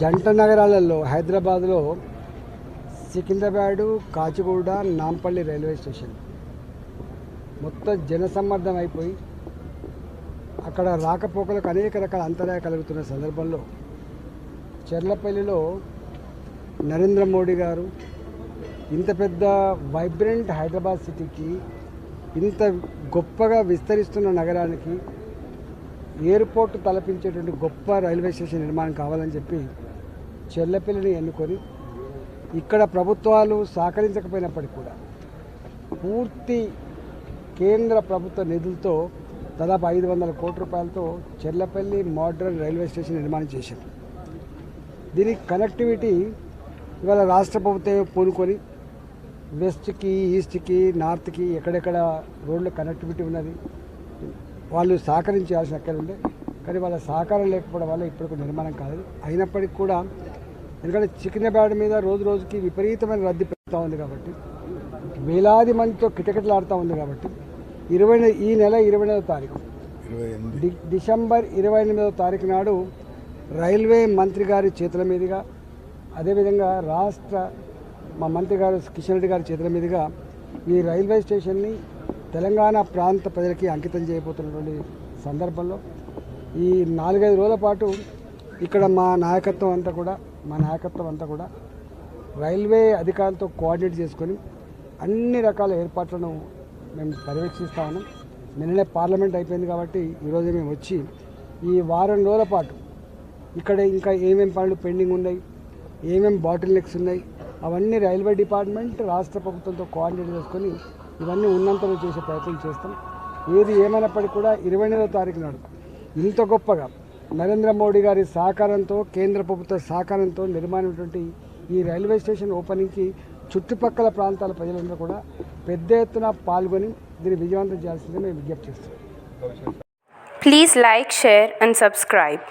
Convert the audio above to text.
జంట నగరాలలో హైదరాబాద్లో సికింద్రాబాడు కాచిగూడ నాంపల్లి రైల్వే స్టేషన్. మొత్తం జనసమ్మర్దం అయిపోయి అక్కడ రాకపోకలకు అనేక రకాల అంతరాయ కలుగుతున్న సందర్భంలో చెర్లపల్లిలో నరేంద్ర మోడీ గారు ఇంత పెద్ద వైబ్రెంట్ హైదరాబాద్ సిటీకి ఇంత గొప్పగా విస్తరిస్తున్న నగరానికి ఎయిర్పోర్ట్ తలపించేటువంటి గొప్ప రైల్వే స్టేషన్ నిర్మాణం కావాలని చెప్పి చెల్లపల్లిని ఎన్నుకొని ఇక్కడ ప్రభుత్వాలు సహకరించకపోయినప్పటికీ కూడా పూర్తి కేంద్ర ప్రభుత్వ నిధులతో దాదాపు ఐదు వందల కోట్ల రూపాయలతో చెర్లపల్లి మోడ్రన్ రైల్వే స్టేషన్ నిర్మాణం చేశారు. దీనికి కనెక్టివిటీ ఇవాళ రాష్ట్ర ప్రభుత్వం పూనుకొని వెస్ట్కి ఈస్ట్కి నార్త్కి ఎక్కడెక్కడ రోడ్లు కనెక్టివిటీ ఉన్నది వాళ్ళు సహకరించాల్సిన అక్కడ ఉండే కానీ వాళ్ళ సహకారం లేకపోవడం వల్ల ఇప్పటికి నిర్మాణం కాలేదు అయినప్పటికీ కూడా ఎందుకంటే సికింద్రాబాద్ మీద రోజు రోజుకి విపరీతమైన రద్దీ పెరుగుతూ ఉంది కాబట్టి వేలాది మందితో కిటకిటలాడుతూ ఉంది కాబట్టి ఇరవై ఈ నెల ఇరవై ఎనిమిదో తారీఖు. ఎనిమిది. డిసెంబర్ ఇరవై ఎనిమిదవ తారీఖు నాడు రైల్వే మంత్రి గారి చేతుల మీదుగా అదేవిధంగా రాష్ట్ర మా మంత్రి గారు కిషన్ రెడ్డి గారి చేతుల మీదుగా ఈ రైల్వే స్టేషన్ని తెలంగాణ ప్రాంత ప్రజలకి అంకితం చేయబోతున్నటువంటి సందర్భంలో ఈ నాలుగైదు రోజుల పాటు ఇక్కడ మా నాయకత్వం అంతా కూడా మా నాయకత్వం అంతా కూడా రైల్వే అధికారులతో కోఆర్డినేట్ చేసుకొని అన్ని రకాల ఏర్పాట్లను మేము పర్యవేక్షిస్తా ఉన్నాం. నిన్ననే పార్లమెంట్ అయిపోయింది కాబట్టి ఈరోజు మేము వచ్చి ఈ వారం రోజుల పాటు ఇక్కడ ఇంకా ఏమేమి పనులు పెండింగ్ ఉన్నాయి ఏమేమి బాటిల్ నెక్స్ ఉన్నాయి అవన్నీ రైల్వే డిపార్ట్మెంట్ రాష్ట్ర ప్రభుత్వంతో కోఆర్డినేట్ చేసుకొని ఇవన్నీ ఉన్నంతలో చేసే ప్రయత్నం చేస్తాం. ఏది ఏమైనప్పటికీ కూడా ఇరవై ఎనిమిదో తారీఖు నాడు ఇంత గొప్పగా నరేంద్ర మోడీ గారి సహకారంతో కేంద్ర ప్రభుత్వ సహకారంతో నిర్మాణమైనటువంటి ఈ రైల్వే స్టేషన్ ఓపెనింగ్కి చుట్టుపక్కల ప్రాంతాల ప్రజలందరూ కూడా పెద్ద ఎత్తున పాల్గొని దీన్ని విజయవంతం చేయాల్సిందిగా మేము విజ్ఞప్తి చేస్తున్నాం. Please like share and subscribe